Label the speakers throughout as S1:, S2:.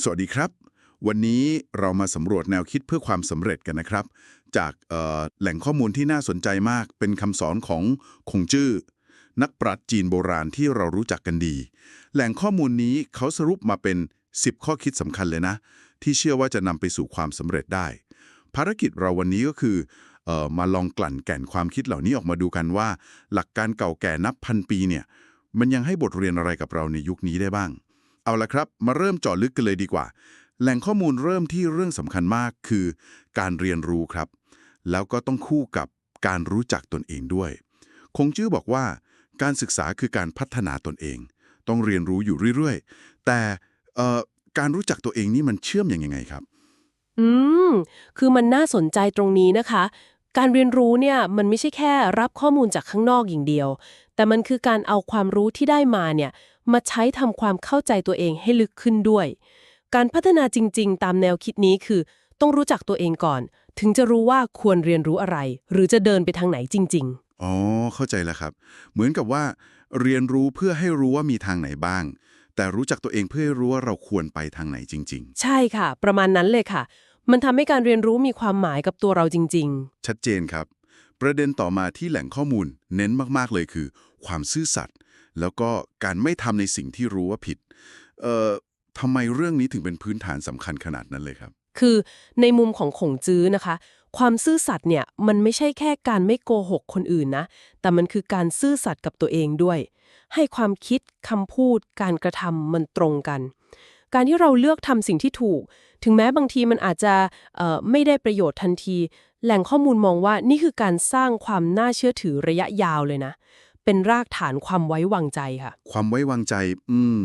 S1: สวัสดีครับ วันนี้เรามาสำรวจแนวคิดเพื่อความสำเร็จกันนะครับ จากแหล่งข้อมูลที่น่าสนใจมาก เป็นคำสอนของคงจื้อ นักปราชญ์จีนโบราณที่เรารู้จักกันดี แหล่งข้อมูลนี้เขาสรุปมาเป็น 10 ข้อคิดสำคัญเลยนะ ที่เชื่อว่าจะนำไปสู่ความสำเร็จได้ ภารกิจเราวันนี้ก็คือออมาลองกลั่นแก่นความคิดเหล่านี้ออกมาดูกันว่า หลักการเก่าแก่นับพันปีเนี่ยมันยังให้บทเรียนอะไรกับเราในยุคนี้ได้บ้าง เอาละครับ มาเริ่มเจาะลึกกันเลยดีกว่า แหล่งข้อมูลเริ่มที่เรื่องสำคัญมากคือ การเรียนรู้ครับ แล้วก็ต้องคู่กับการรู้จักตนเองด้วย คงจื้อบอกว่า การศึกษาคือการพัฒนาตนเอง ต้องเรียนรู้อยู่เรื่อยๆ แต่การรู้จักตัวเองนี่มันเชื่อมอย่างยังไงครับ
S2: อืม คือมันน่าสนใจตรงนี้นะคะ การเรียนรู้เนี่ยมันไม่ใช่แค่รับข้อมูลจากข้างนอกอย่างเดียว แต่มันคือการเอาความรู้ที่ได้มาเนี่ย มาใช้ทำความเข้าใจตัวเองให้ลึกขึ้นด้วย การพัฒนาจริง ๆ ตามแนวคิดนี้คือ ต้องรู้จักตัวเองก่อน ถึงจะรู้ว่าควรเรียนรู้อะไร หรือจะเดินไปทางไหนจริง
S1: อ๋อ เข้าใจแล้วครับ เหมือนกับว่า เรียนรู้เพื่อให้รู้ว่ามีทางไหนบ้าง แต่รู้จักตัวเองเพื่อให้รู้ว่าเราควรไปทางไหนจริง
S2: ๆ ใช่ค่ะ ประมาณนั้นเลยค่ะ มันทำให้การเรียนรู้มีความหมายกับตัวเราจริง
S1: ๆ ชัดเจนครับ ประเด็นต่อมาที่แหล่งข้อมูล เน้นมากๆเลยคือ ความซื่อสัตย์ แล้วก็การไม่ทำในสิ่งที่รู้ว่าผิด เอ่อทำไมเรื่องนี้ถึงเป็นพื้นฐานสำคัญขนาดนั้นเลยครับ
S2: คือในมุมของขงจื้อนะคะ ความซื่อสัตย์เนี่ยมันไม่ใช่แค่การไม่โกหกคนอื่นนะ แต่มันคือการซื่อสัตย์กับตัวเองด้วย ให้ความคิดคำพูด การกระทำมันตรงกัน การที่เราเลือกทำสิ่งที่ถูก ถึงแม้บางทีมันอาจจะไม่ได้ประโยชน์ทันที แหล่งข้อมูลมองว่านี่คือการสร้างความน่าเชื่อถือระยะยาวเลยนะ เป็นรากฐานความไว้วางใจค่ะ
S1: ความไว้วางใจ อืม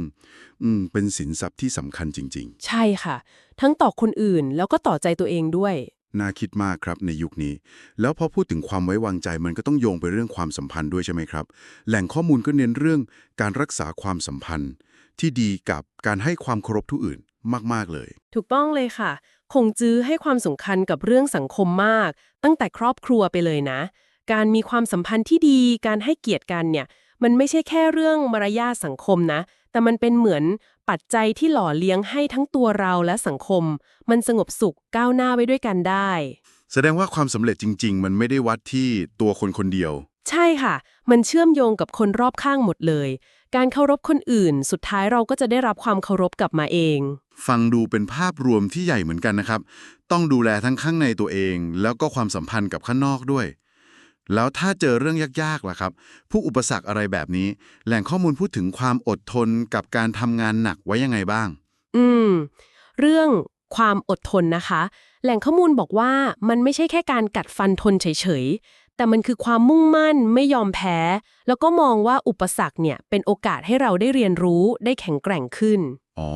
S1: อืม เป็นสินทรัพย์ที่สำคัญจริง
S2: ๆใช่ค่ะ ทั้งต่อคนอื่นแล้วก็ต่อใจตัวเองด้วย
S1: น่าคิดมากครับในยุคนี้ แล้วพอพูดถึงความไว้วางใจมันก็ต้องโยงไปเรื่องความสัมพันธ์ด้วยใช่ไหมครับ แหล่งข้อมูลก็เน้นเรื่องการรักษาความสัมพันธ์ ที่ดีกับการให้ความเคารพทุกอื่นมาก ๆ เลย
S2: ถูกต้องเลยค่ะ คงจื้อให้ความสำคัญกับเรื่องสังคมมาก ตั้งแต่ครอบครัวไปเลยนะ การมีความสัมพันธ์ที่ดี การให้เกียรติกันเนี่ย มันไม่ใช่แค่เรื่องมารยาทสังคมนะ แต่มันเป็นเหมือนปัจจัยที่หล่อเลี้ยงให้ทั้งตัวเราและสังคม มันสงบสุขก้าวหน้าไว้ด้วยกันได้
S1: แสดงว่าความสำเร็จจริง ๆ มันไม่ได้วัดที่ตัวคนคนเดียว
S2: ใช่ค่ะ มันเชื่อมโยงกับคนรอบข้างหมดเลย การเคารพคนอื่น สุดท้ายเราก็จะได้รับความเคารพกลับมาเอง
S1: ฟังดูเป็นภาพรวมที่ใหญ่เหมือนกันนะครับ ต้องดูแลทั้งข้างในตัวเอง แล้วก็ความสัมพันธ์กับข้างนอกด้วย แล้วถ้าเจอเรื่องยากๆล่ะครับ ผู้อุปสรรคอะไรแบบนี้ แหล่งข้อมูลพูดถึงความอดทนกับการทำงานหนักไว้ยังไงบ้าง
S2: อืม เรื่องความอดทนนะคะ แหล่งข้อมูลบอกว่ามันไม่ใช่แค่การกัดฟันทนเฉยๆ แต่มันคือความมุ่งมั่นไม่ยอมแพ้ แล้วก็มองว่าอุปสรรคเนี่ยเป็นโอกาสให้เราได้เรียนรู้ได้แข็งแกร่งขึ้น
S1: อ๋อ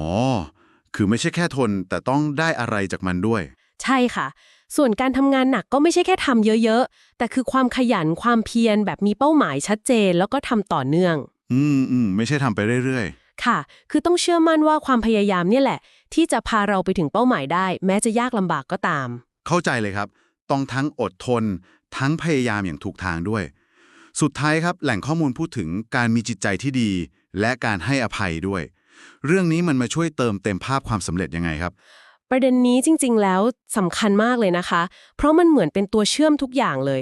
S1: คือไม่ใช่แค่ทนแต่ต้องได้อะไรจากมันด้วย
S2: ใช่ค่ะ ส่วนการทำงานหนักก็ไม่ใช่แค่ทำเยอะๆ แต่คือความขยันความเพียรแบบมีเป้าหมายชัดเจนแล้วก็ทำต่อเนื่อง
S1: อืมอืมไม่ใช่ทำไปเรื่อย
S2: ค่ะ คือต้องเชื่อมั่นว่าความพยายามเนี่ยแหละ ที่จะพาเราไปถึงเป้าหมายได้ แม้จะยากลำบากก็ตาม
S1: ๆเข้าใจเลยครับ ต้องทั้งอดทน ทั้งพยายามอย่างถูกทางด้วย สุดท้ายครับแหล่งข้อมูลพูดถึงการมีจิตใจที่ดี และการให้อภัยด้วย เรื่องนี้มันมาช่วยเติมเต็มภาพความสำเร็จยังไงครับ
S2: ประเด็นนี้จริง ๆ แล้วสำคัญมากเลยนะคะ เพราะมันเหมือนเป็นตัวเชื่อมทุกอย่างเลย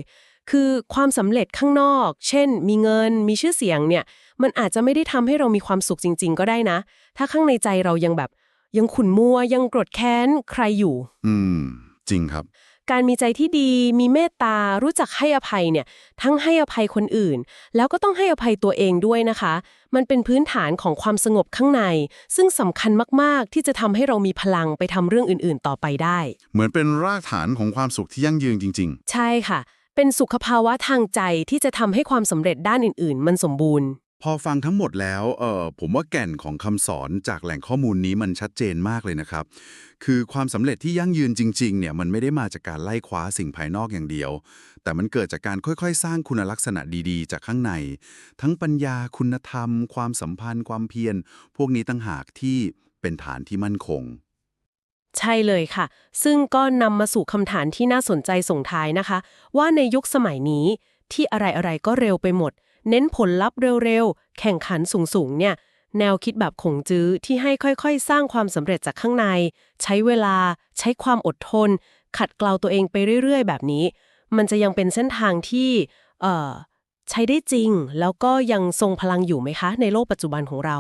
S2: คือความสำเร็จข้างนอก เช่น มีเงิน มีชื่อเสียงเนี่ย มันอาจจะไม่ได้ทำให้เรามีความสุขจริง ๆ ก็ได้นะ ถ้าข้างในใจเรายังแบบ ยังขุ่นมัว ยังโกรธแค้นใครอยู่
S1: อืม จริงครับ
S2: การมีใจที่ดีมีเมตตารู้จักให้อภัยเนี่ยทั้งให้อภัยคนอื่น แล้วก็ต้องให้อภัยตัวเองด้วยนะคะ มันเป็นพื้นฐานของความสงบข้างใน ซึ่งสำคัญมากๆ ที่จะทำให้เรามีพลังไปทำเรื่องอื่นๆ ต่อไปได้
S1: เหมือนเป็นรากฐานของความสุขที่ยั่งยืนจริง
S2: ใช่ค่ะ เป็นสุขภาวะทางใจที่จะทำให้ความสำเร็จด้านอื่น ๆ มันสมบูรณ์
S1: ๆ พอฟังทั้งหมดแล้วเออผมว่าแก่นของคำสอนจากแหล่งข้อมูลนี้มันชัดเจนมากเลยนะครับ คือความสำเร็จที่ยั่งยืนจริงๆเนี่ยมันไม่ได้มาจากการไล่คว้าสิ่งภายนอกอย่างเดียว แต่มันเกิดจากการค่อยๆ สร้างคุณลักษณะดีๆ จากข้างใน ทั้งปัญญาคุณธรรม ความสัมพันธ์ ความเพียร พวกนี้ตั้งหากที่เป็นฐานที่มั่นคง
S2: ใช่เลยค่ะ ซึ่งก็นำมาสู่คำถามที่น่าสนใจส่งท้ายนะคะ ว่าในยุคสมัยนี้ ที่อะไรๆก็เร็วไปหมด เน้นผลลัพธ์เร็วๆ แข่งขันสูงๆ เนี่ย แนวคิดแบบขงจื้อที่ให้ค่อยๆ สร้างความสำเร็จจากข้างใน ใช้เวลา ใช้ความอดทน ขัดเกลาตัวเองไปเรื่อย ๆ แบบนี้ มันจะยังเป็นเส้นทางที่เอ่อใช้ได้จริง แล้วก็ยังทรงพลังอยู่ไหมคะ ในโลกปัจจุบันของเรา